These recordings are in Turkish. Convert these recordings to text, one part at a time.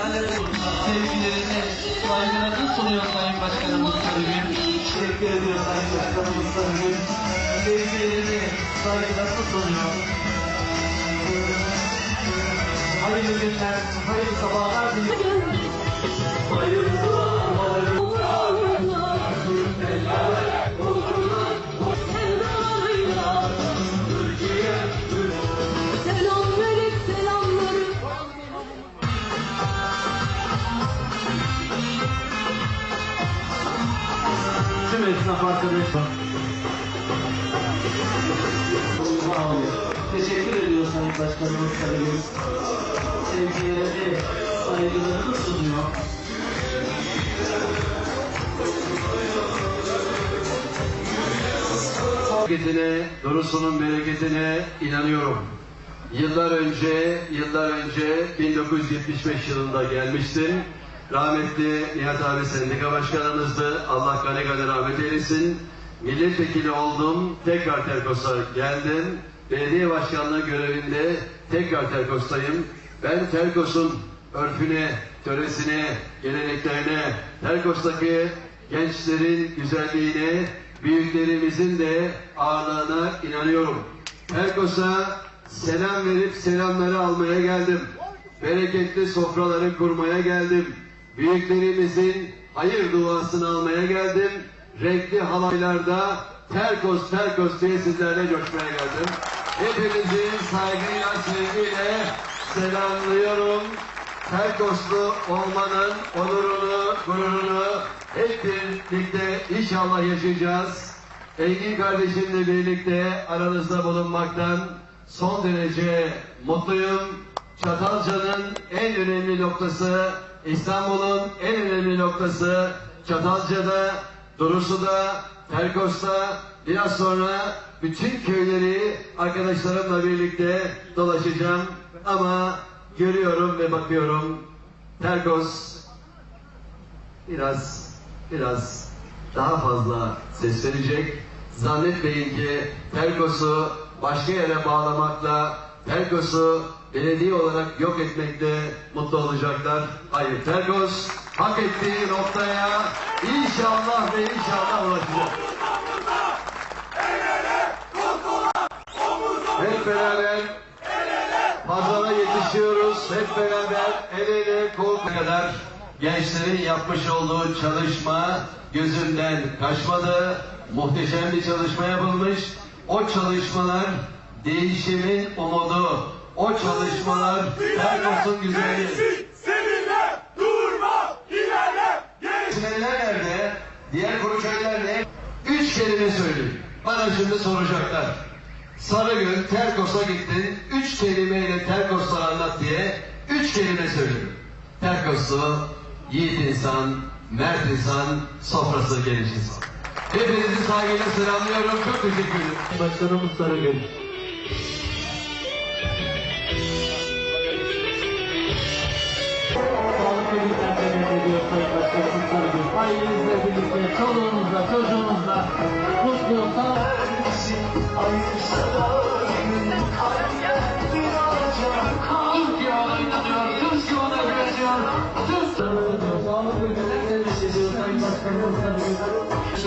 sevgilerini, saygılarını sunuyor Sayın Başkanımız Sarıgül. Teşekkür ediyor Sayın Başkanımız Sarıgül. Sevgilerini, saygılarını sunuyor. Hayırlı günler, hayırlı sabahlar diliyorum. Hayırlı sabahlar. Esnaf arkadaşlar. Teşekkür ediyor Sayın Başkanımız Sarıgül. Sevgilerini, saygılarını sunuyor. bereketine, Durusu'nun bereketine inanıyorum. Yıllar önce, yıllar önce 1975 yılında gelmiştim. Rahmetli Nihat abi sendika başkanımızdı. Allah gani gani rahmet eylesin. Milletvekili oldum. Tekrar Terkos'a geldim. Belediye başkanlığı görevinde tekrar Terkos'tayım. Ben Terkos'un örfüne, töresine, geleneklerine, Terkos'taki gençlerin güzelliğine, büyüklerimizin de ağırlığına inanıyorum. Terkos'a selam verip selamları almaya geldim. Bereketli sofraları kurmaya geldim. Büyüklerimizin hayır duasını almaya geldim. Renkli halaylarda Terkos Terkos diye sizlerle coşmaya geldim. Hepinizi saygıyla, sevgiyle selamlıyorum. Terkoslu olmanın onurunu, gururunu hep birlikte inşallah yaşayacağız. Engin kardeşimle birlikte aranızda bulunmaktan son derece mutluyum. Çatalca'nın en önemli noktası, İstanbul'un en önemli noktası Çatalca'da, Durusu'da, Terkos'ta biraz sonra bütün köyleri arkadaşlarımla birlikte dolaşacağım. Ama görüyorum ve bakıyorum Terkos biraz biraz daha fazla ses verecek. Zannetmeyin ki Terkos'u başka yere bağlamakla Terkos'u belediye olarak yok etmekle mutlu olacaklar. Hayır Terkos hak ettiği noktaya inşallah ve inşallah ulaşacak. Hep beraber pazara yetişiyoruz. Hep beraber el ele kol kadar gençlerin yapmış olduğu çalışma gözümden kaçmadı. Muhteşem bir çalışma yapılmış. O çalışmalar değişimin umudu. O çalışmalar Terkos'un güzeli. Seninle durma, ilerle, nerede? Diğer kuru köyler ne? Üç kelime söyleyin. Bana şimdi soracaklar. Sarıgül, Terkos'a gittin. Üç kelimeyle Terkos'tan anlat diye üç kelime söyledim. Terkoslu, yiğit insan, mert insan, sofrası geniş insan. Hepinizi saygıyla selamlıyorum. Çok teşekkür ederim. Başkanımız Sarıgül.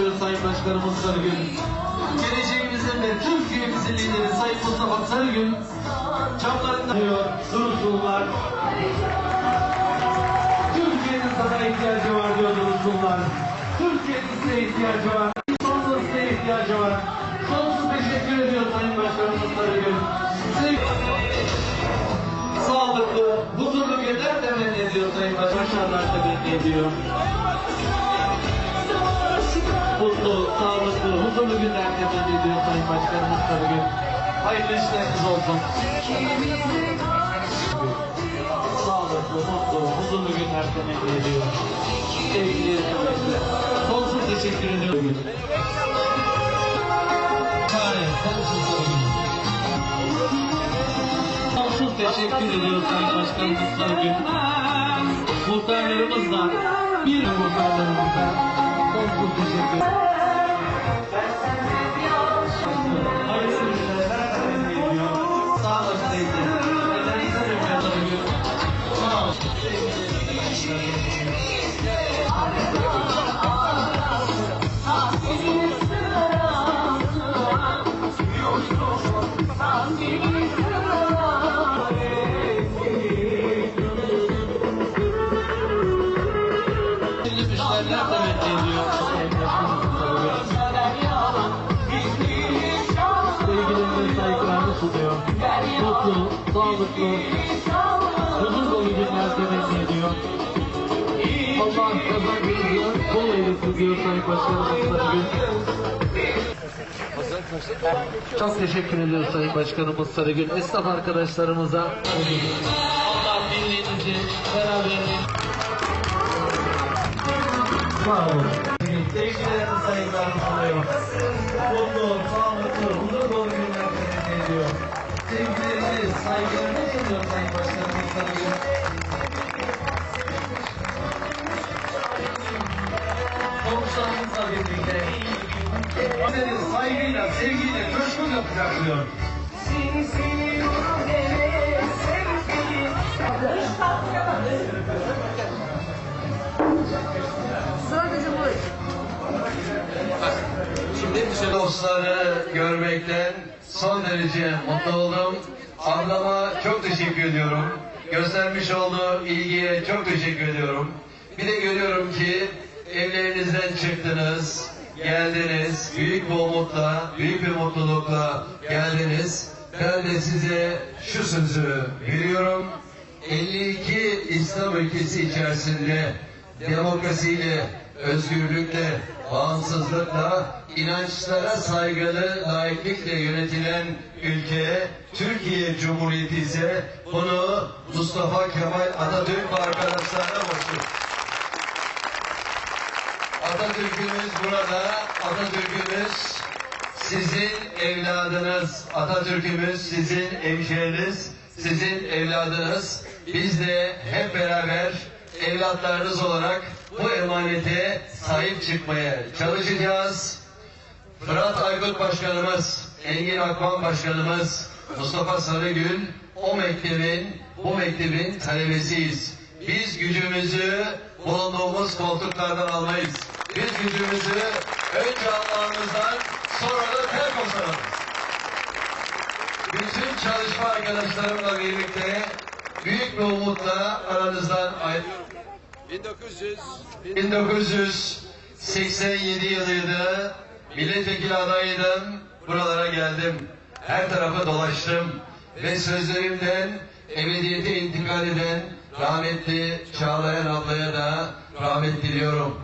Ediyor Sayın Başkanımız Sarıgül. Geleceğimizin ve Türkiye'mizin lideri Sayın Mustafa Sarıgül çaplarında diyor, Dursunlar. Türkiye'nin sana ihtiyacı var diyor Dursunlar. Türkiye'nin size ihtiyacı var. Sonsuz size ihtiyacı var. Sonsuz teşekkür ediyor Sayın Başkanımız Sarıgül. Size sağlıklı, huzurlu günler temenni ediyor Sayın Başkan. Başarılar temenni ediyor. Mutlu, sağlıklı, huzurlu günler temenni ediyor Sayın Başkanımız Sarıgül. Hayırlı işleriniz olsun. Sağlıklı, mutlu, huzurlu günler temenni ediyor. Sevgili sonsuz teşekkür ediyorum. Sonsuz teşekkür ediyoruz Sayın Başkanımız Sarıgül. Muhtarlarımız da, bir muhtarlarımız da sonsuz teşekkür Hayırlı Çok teşekkür ediyoruz Sayın Başkanımız Sarıgül. Esnaf arkadaşlarımıza Allah birliğinizi, beraberliğinizi Sağ olun. Sevgilerini saygılarını sunuyor. Mutlu, sağlıklı, huzur dolu ediyor. Sayın Başkanımız Sarıgül. Komşularımızla birlikte sizleri saygıyla, sevgiyle, coşkuyla kucaklıyor. Dostları görmekten son derece mutlu oldum. Ablama çok teşekkür ediyorum. Göstermiş olduğu ilgiye çok teşekkür ediyorum. Bir de görüyorum ki evlerinizden çıktınız, geldiniz. Büyük bir umutla, büyük bir mutlulukla geldiniz. Ben de size şu sözü veriyorum. 52 İslam ülkesi içerisinde demokrasiyle, özgürlükle, bağımsızlıkla, inançlara saygılı, laiklikle yönetilen ülke, Türkiye Cumhuriyeti ise bunu Mustafa Kemal Atatürk arkadaşlarına borçlu. Atatürk'ümüz burada, Atatürk'ümüz sizin evladınız, Atatürk'ümüz sizin hemşehriniz, sizin evladınız. Biz de hep beraber evlatlarınız olarak bu emanete sahip çıkmaya çalışacağız. Fırat Aykut Başkanımız, Engin Akman Başkanımız, Mustafa Sarıgül o mektebin, bu mektebin talebesiyiz. Biz gücümüzü bulunduğumuz koltuklardan almayız. Biz gücümüzü önce Allah'ımızdan sonra da Terkos'tan alırız. Bütün çalışma arkadaşlarımla birlikte büyük bir umutla aranızdan ayrılıyorum. 1987 yılıydı. Milletvekili adayıydım. Buralara geldim. Her tarafa dolaştım. Ve sözlerimden ebediyete intikal eden rahmetli Çağlayan ablaya da rahmet diliyorum.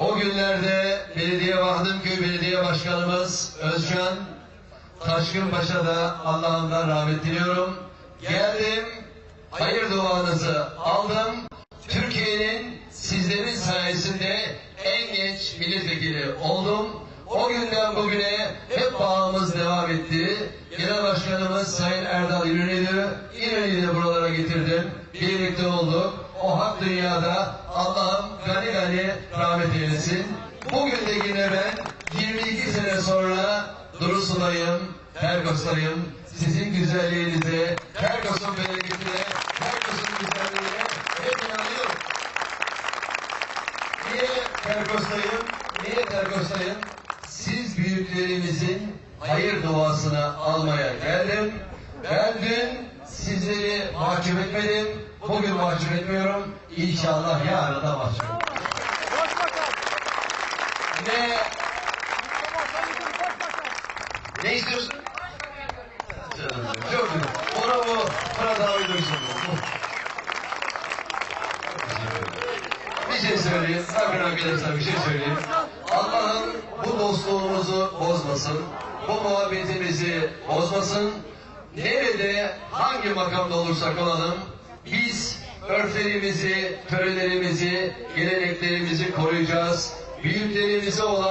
O günlerde belediye Vahdımköy Belediye Başkanımız Özcan Taşkın Paşa da Allah'ından rahmet diliyorum. Geldim, hayır duanızı aldım. Türkiye'nin sizlerin sayesinde en genç milletvekili oldum. O günden bugüne hep bağımız devam etti. Genel Başkanımız Sayın Erdal İnönü'ydü. İnönü'yü de buralara getirdim. Birlikte olduk. O hak dünyada Allah'ım gani gani rahmet eylesin. Bugün de yine ben 22 sene sonra Durusulayım, Terkos'tayım. Sizin güzelliğinize, Terkos'un bereketine, Terkos'un güzelliğine hep inanıyorum. Niye Terkos'tayım? Niye Terkos'tayım? Siz büyüklerimizin hayır duasını almaya geldim. Ben dün sizleri mahcup etmedim. Bugün mahcup etmiyorum. İnşallah yarın da mahcup. Ne? Ne istiyorsun? Çok. Ona bu Fırat'a uydursun. Bir şey söyleyeyim. Bakın arkadaşlar bir şey söyleyeyim. Allah'ım bu dostluğumuzu bozmasın. Bu muhabbetimizi bozmasın. Nerede, hangi makamda olursak olalım,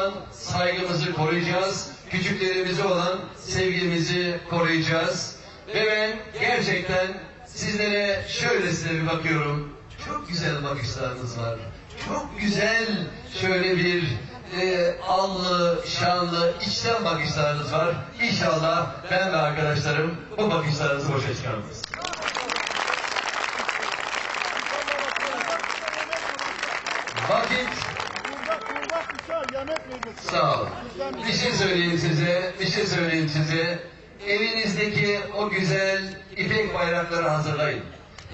olan saygımızı koruyacağız. Küçüklerimize olan sevgimizi koruyacağız. Ve ben gerçekten sizlere şöylesine bir bakıyorum. Çok güzel bakışlarınız var. Çok güzel şöyle bir e, allı, şanlı, içten bakışlarınız var. İnşallah ben ve arkadaşlarım bu bakışlarınızı boşa çıkarmayız. Sağ olun. Bir şey söyleyeyim size, bir şey söyleyeyim size. Evinizdeki o güzel ipek bayrakları hazırlayın.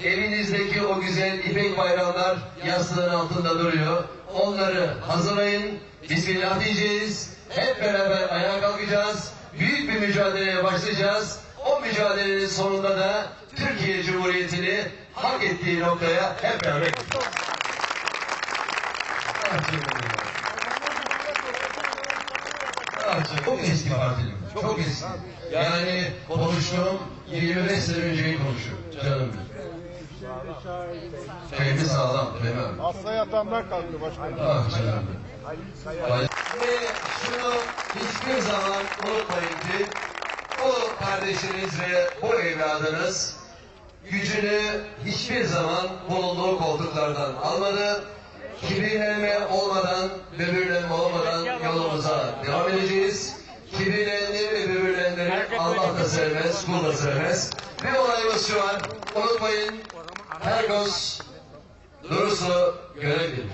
Evinizdeki o güzel ipek bayraklar yastığın altında duruyor. Onları hazırlayın. Bismillah diyeceğiz. Hep beraber ayağa kalkacağız. Büyük bir mücadeleye başlayacağız. O mücadelenin sonunda da Türkiye Cumhuriyeti'ni hak ettiği noktaya hep beraber Çok eski partilim. Çok eski. Yani konuştuğum 25 sene önceyi konuşuyorum. Canım benim. Şeyimi sağlam demem. Hasta yatanlar kalktı başkanım. Ah canım Ve şunu hiçbir zaman unutmayın ki o kardeşiniz ve o evladınız gücünü hiçbir zaman bulunduğu koltuklardan almadı. Kibirlenme olmadan, böbürlenme olmadan yolumuza devam edeceğiz. Kibirlendi ve böbürlenleri Allah da sevmez, kul da sevmez. Ve olayımız şu an, unutmayın, Tergos doğrusu görev verir.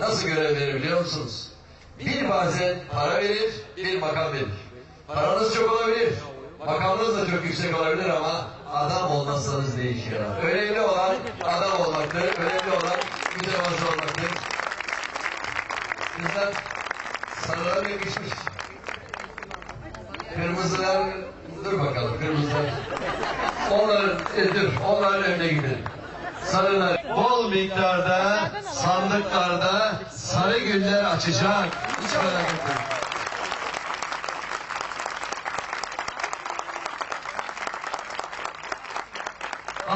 Nasıl görev verir biliyor musunuz? Bir bazen para verir, bir makam verir. Paranız çok olabilir, makamınız da çok yüksek olabilir ama adam olmazsanız yarar? Önemli olan adam olmaktır, önemli olan mütevazı olmaktır. Kızlar sarılar yakışmış. Kırmızılar, dur bakalım kırmızılar. Onların, e, dur, onların önüne gidelim. Sarılar bol miktarda sandıklarda sarı güller açacak. Hiç merak etmeyin.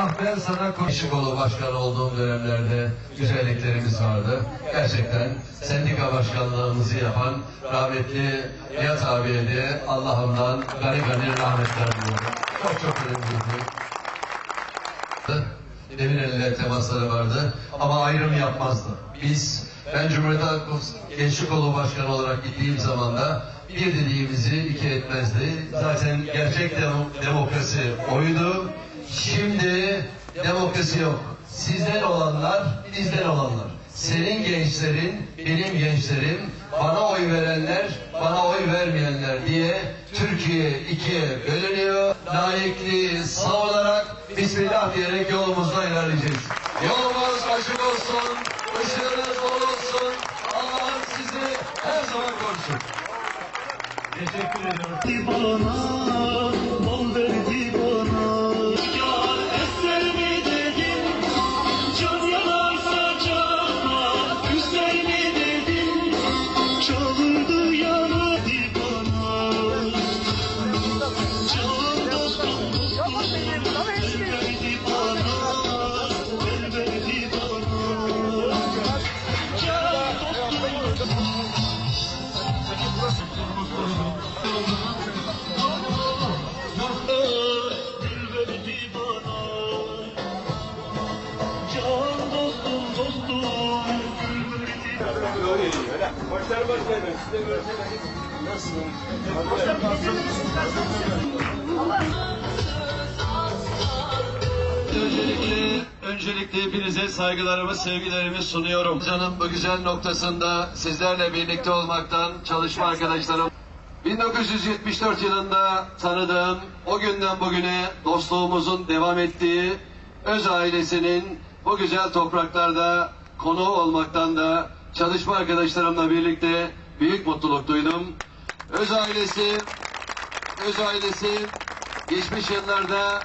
Ah ben sana koşu kolu başkanı olduğum dönemlerde güzelliklerimiz vardı. Gerçekten sendika başkanlığımızı yapan rahmetli Nihat abiye de Allah'ımdan gani gani rahmetler diliyorum. Çok çok önemliydi. Demirel'le temasları vardı ama ayrım yapmazdı. Biz, ben Cumhuriyet Halk Gençlik Kolu Başkanı olarak gittiğim zaman da bir dediğimizi iki etmezdi. Zaten gerçek demo- demokrasi oydu. Şimdi demokrasi yok. Sizden olanlar, bizden olanlar. Senin gençlerin, benim gençlerim, bana oy verenler, bana oy vermeyenler diye Türkiye ikiye bölünüyor. Layıklığı savunarak Bismillah diyerek yolumuzda ilerleyeceğiz. Yolumuz açık olsun, ışığınız bol olsun. Allah'ım sizi her zaman korusun. Teşekkür ederim. Öncelikle, öncelikle hepinize saygılarımı, sevgilerimi sunuyorum. Canım bu güzel noktasında sizlerle birlikte olmaktan çalışma arkadaşlarım. 1974 yılında tanıdığım, o günden bugüne dostluğumuzun devam ettiği öz ailesinin bu güzel topraklarda konu olmaktan da çalışma arkadaşlarımla birlikte büyük mutluluk duydum. Öz ailesi, öz ailesi geçmiş yıllarda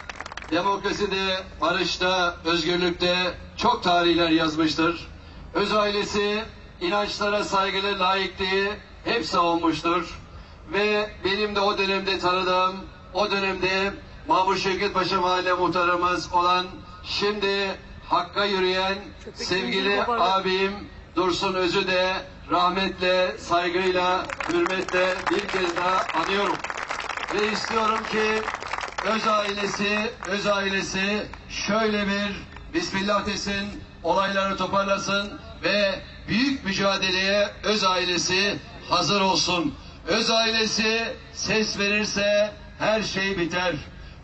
demokraside, barışta, özgürlükte çok tarihler yazmıştır. Öz ailesi inançlara saygılı layıklığı hep savunmuştur. Ve benim de o dönemde tanıdığım, o dönemde Mahmut Şevket Paşa Mahalle muhtarımız olan, şimdi Hakk'a yürüyen sevgili abim Dursun Öz'ü de rahmetle, saygıyla, hürmetle bir kez daha anıyorum. Ve istiyorum ki öz ailesi, öz ailesi şöyle bir Bismillah desin, olayları toparlasın ve büyük mücadeleye öz ailesi hazır olsun. Öz ailesi ses verirse her şey biter.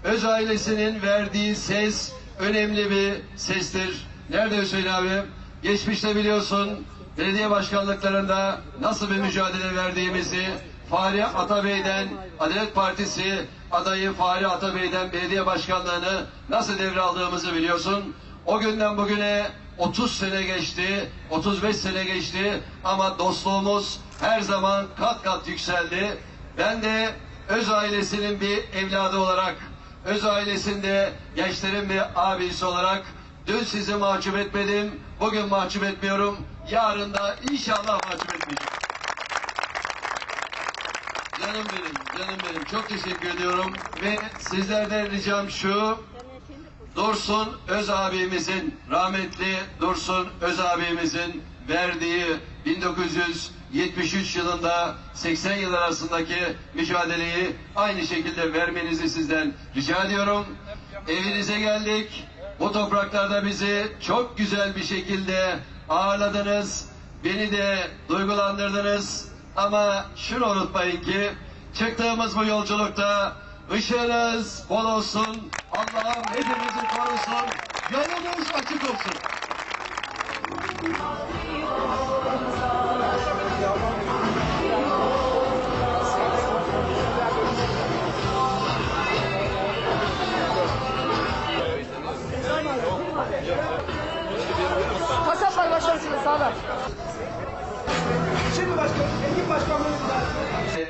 Öz ailesinin verdiği ses önemli bir sestir. Nerede Hüseyin abi? Geçmişte biliyorsun belediye başkanlıklarında nasıl bir mücadele verdiğimizi Fahri Atabey'den Adalet Partisi adayı Fahri Atabey'den belediye başkanlığını nasıl devraldığımızı biliyorsun. O günden bugüne 30 sene geçti, 35 sene geçti ama dostluğumuz her zaman kat kat yükseldi. Ben de öz ailesinin bir evladı olarak, öz ailesinde gençlerin bir abisi olarak dün sizi mahcup etmedim, bugün mahcup etmiyorum, yarın da inşallah mahcup etmeyeceğim. Canım benim, canım benim. Çok teşekkür ediyorum. Ve sizlerden ricam şu, Dursun Öz abimizin, rahmetli Dursun Öz abimizin verdiği 1973 yılında 80 yıl arasındaki mücadeleyi aynı şekilde vermenizi sizden rica ediyorum. Evinize geldik. Bu topraklarda bizi çok güzel bir şekilde ağırladınız. Beni de duygulandırdınız. Ama şunu unutmayın ki çıktığımız bu yolculukta ışığınız bol olsun. Allah'ım hepimizi korusun. Yolumuz açık olsun.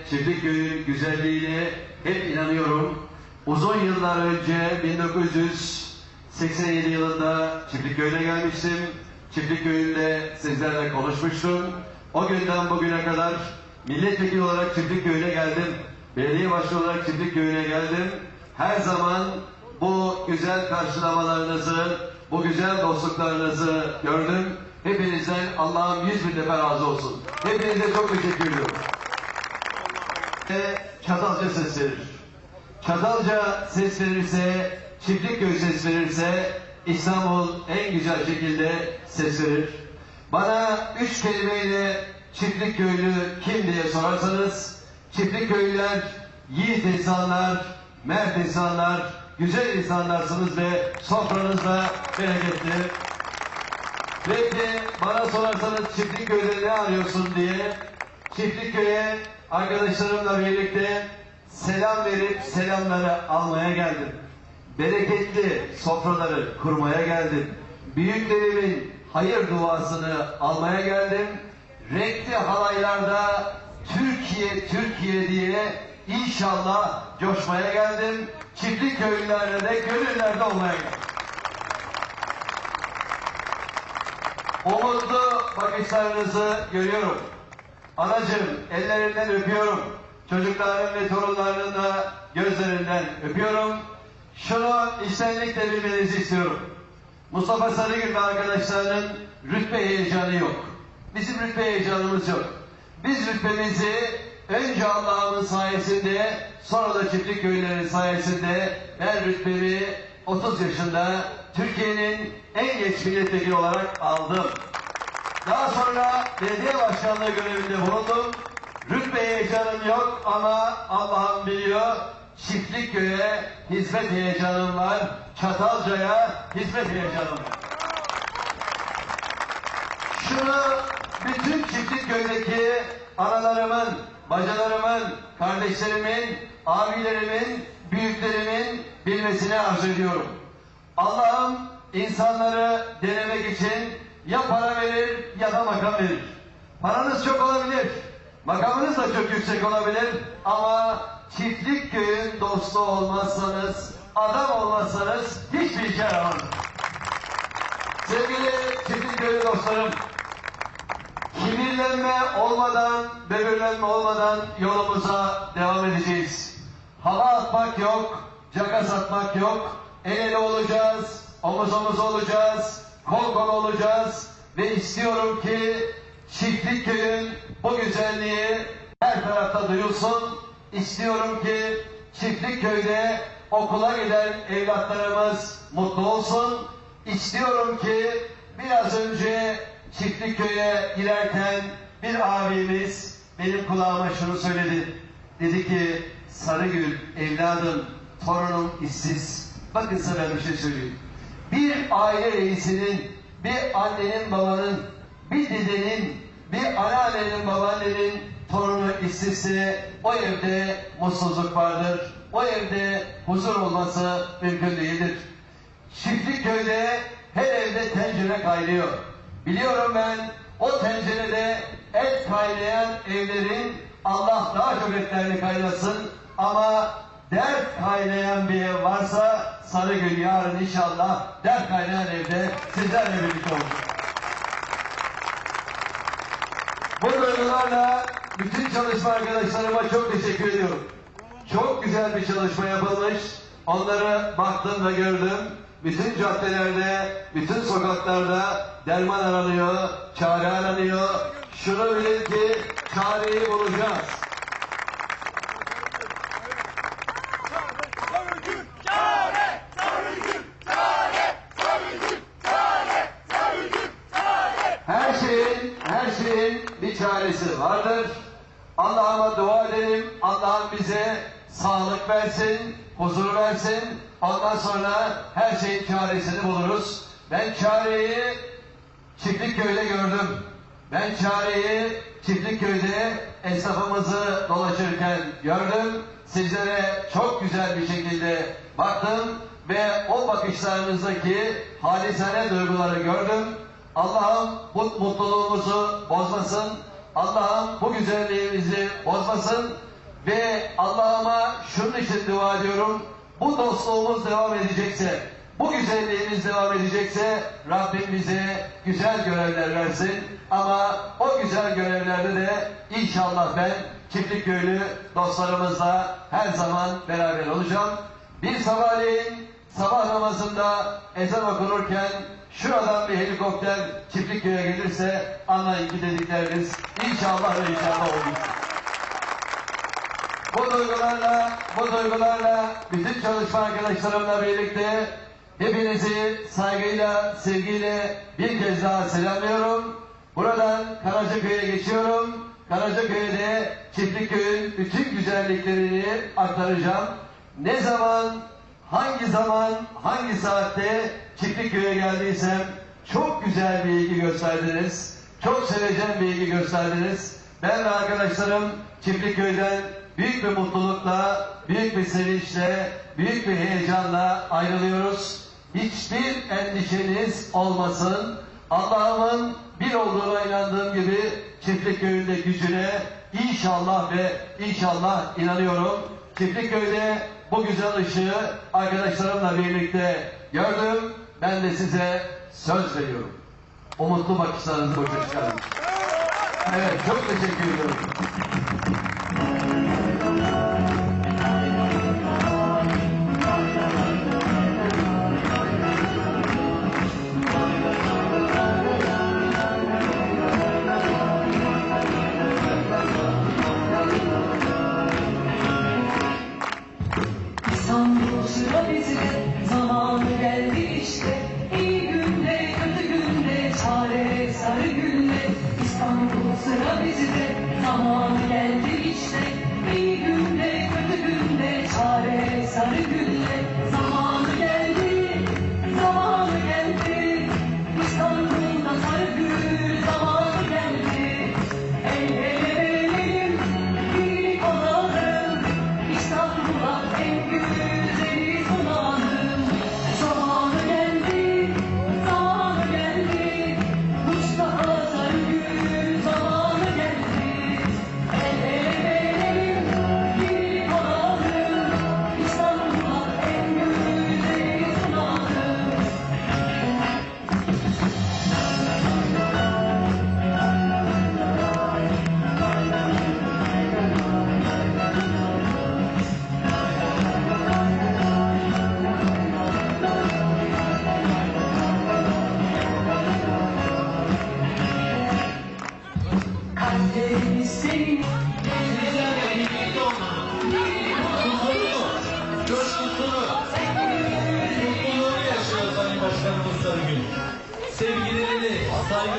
Çiftlik köyün güzelliğine hep inanıyorum. Uzun yıllar önce 1987 yılında Çiftlik köyüne gelmiştim. Çiftlik köyünde sizlerle konuşmuştum. O günden bugüne kadar milletvekili olarak Çiftlik köyüne geldim. Belediye başkanı olarak Çiftlik köyüne geldim. Her zaman bu güzel karşılamalarınızı, bu güzel dostluklarınızı gördüm. Hepinizden Allah'ım yüz bin defa razı olsun. Hepinize çok teşekkür ediyorum ve Çatalca ses verir. Çatalca ses verirse, Çiftlikköy ses verirse İstanbul en güzel şekilde ses verir. Bana üç kelimeyle Çiftlikköylü kim diye sorarsanız Çiftlikköylüler yiğit insanlar, mert insanlar, güzel insanlarsınız ve sofranızda bereketli. Peki bana sorarsanız Çiftlikköy'de ne arıyorsun diye Çiftlikköy'e arkadaşlarımla birlikte selam verip selamları almaya geldim. Bereketli sofraları kurmaya geldim. Büyüklerimin hayır duasını almaya geldim. Renkli halaylarda Türkiye Türkiye diye inşallah coşmaya geldim. Çiftlik köylülerde de gönüllerde olmaya geldim. Umutlu bakışlarınızı görüyorum. Anacığım ellerinden öpüyorum. Çocukların ve torunlarının da gözlerinden öpüyorum. Şunu içtenlikle bilmenizi istiyorum. Mustafa Sarıgül ve arkadaşlarının rütbe heyecanı yok. Bizim rütbe heyecanımız yok. Biz rütbemizi önce Allah'ın sayesinde sonra da çiftlik köylerin sayesinde ben rütbemi 30 yaşında Türkiye'nin en genç milletvekili olarak aldım. Daha sonra belediye başkanlığı görevinde bulundum. Rütbe heyecanım yok ama Allah'ım biliyor. Çiftlik köye hizmet heyecanım var. Çatalca'ya hizmet heyecanım var. Şunu bütün çiftlik köydeki analarımın, bacılarımın, kardeşlerimin, abilerimin, büyüklerimin bilmesini arzu ediyorum. Allah'ım insanları denemek için ya para verir ya da makam verir. Paranız çok olabilir, makamınız da çok yüksek olabilir ama çiftlik köyün dostu olmazsanız, adam olmazsanız hiçbir işe yaramaz. Sevgili çiftlik köyü dostlarım, kibirlenme olmadan, böbürlenme olmadan yolumuza devam edeceğiz. Hava atmak yok, caka satmak yok. El ele olacağız, omuz omuz olacağız, kol kol olacağız. Ve istiyorum ki çiftlik köyün bu güzelliği her tarafta duyulsun. İstiyorum ki çiftlik köyde okula giden evlatlarımız mutlu olsun. İstiyorum ki biraz önce çiftlik köye girerken bir abimiz benim kulağıma şunu söyledi. Dedi ki Sarıgül evladım torunum işsiz. Bakın sana bir şey söyleyeyim. Bir aile reisinin bir annenin babanın, bir dedenin, bir anneannenin babaannenin torunu istese o evde mutsuzluk vardır. O evde huzur olması mümkün değildir. Çiftlik köyde her evde tencere kaynıyor. Biliyorum ben o tencerede et kaynayan evlerin Allah daha çok etlerini kaynasın ama dert kaynayan bir ev varsa Sarıgül yarın inşallah dert kaynayan evde sizlerle birlikte olacak. Bu duygularla bütün çalışma arkadaşlarıma çok teşekkür ediyorum. Çok güzel bir çalışma yapılmış. Onları baktım ve gördüm. Bütün caddelerde, bütün sokaklarda derman aranıyor, çare aranıyor. Şunu bilin ki çareyi bulacağız. Her şeyin, her çaresi vardır. Allah'ıma dua edelim. Allah'ım bize sağlık versin, huzur versin. Ondan sonra her şeyin çaresini buluruz. Ben çareyi Çiftlikköy'de gördüm. Ben çareyi Çiftlikköy'de esnafımızı dolaşırken gördüm. Sizlere çok güzel bir şekilde baktım ve o bakışlarınızdaki halisane duyguları gördüm. Allah'ım bu mutluluğumuzu bozmasın. Allah'ım bu güzelliğimizi bozmasın. Ve Allah'ıma şunun için dua ediyorum. Bu dostluğumuz devam edecekse, bu güzelliğimiz devam edecekse Rabbim bize güzel görevler versin. Ama o güzel görevlerde de inşallah ben çiftlik köylü dostlarımızla her zaman beraber olacağım. Bir sabahleyin sabah namazında ezan okunurken şuradan bir helikopter çiftlik köye gelirse anlayın ki dedikleriniz inşallah ve inşallah olur. Bu duygularla, bu duygularla bütün çalışma arkadaşlarımla birlikte hepinizi saygıyla, sevgiyle bir kez daha selamlıyorum. Buradan Karacaköy'e geçiyorum. Karacaköy'de Çiftlikköy'ün bütün güzelliklerini aktaracağım. Ne zaman, hangi zaman, hangi saatte Çiftlikköy'e geldiysem çok güzel bir ilgi gösterdiniz. Çok sevecen bir ilgi gösterdiniz. Ben ve arkadaşlarım Çiftlikköy'den büyük bir mutlulukla, büyük bir sevinçle, büyük bir heyecanla ayrılıyoruz. Hiçbir endişeniz olmasın. Allah'ımın bir olduğuna inandığım gibi Çiftlikköy'ün de gücüne inşallah ve inşallah inanıyorum. Çiftlikköy'de bu güzel ışığı arkadaşlarımla birlikte gördüm. Ben de size söz veriyorum. Umutlu bakışlarınızı boşa çıkarın. Evet, çok teşekkür ediyorum.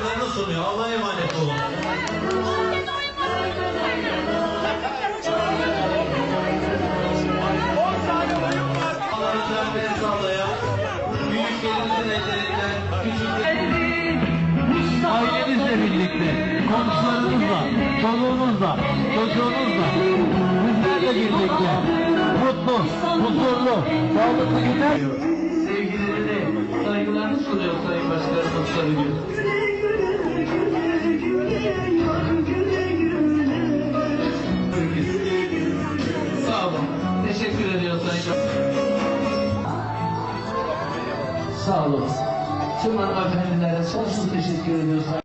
Saygılarını sunuyor. Allah'a emanet olun. Allah'ın rahmeti sağlayan, büyüklerinizin ellerinden, küçüklerin birlikte, komşularınızla, çoluğunuzla, çocuğunuzla, bizlerle birlikte mutlu, huzurlu, sağlıklı günler. Sevgilerini, saygılarını sunuyor Sayın Başkanımız Sarıgül. Sağ olun. Teşekkür ediyoruz Sağ olun. Tüm hanımefendilere sonsuz teşekkür ediyoruz.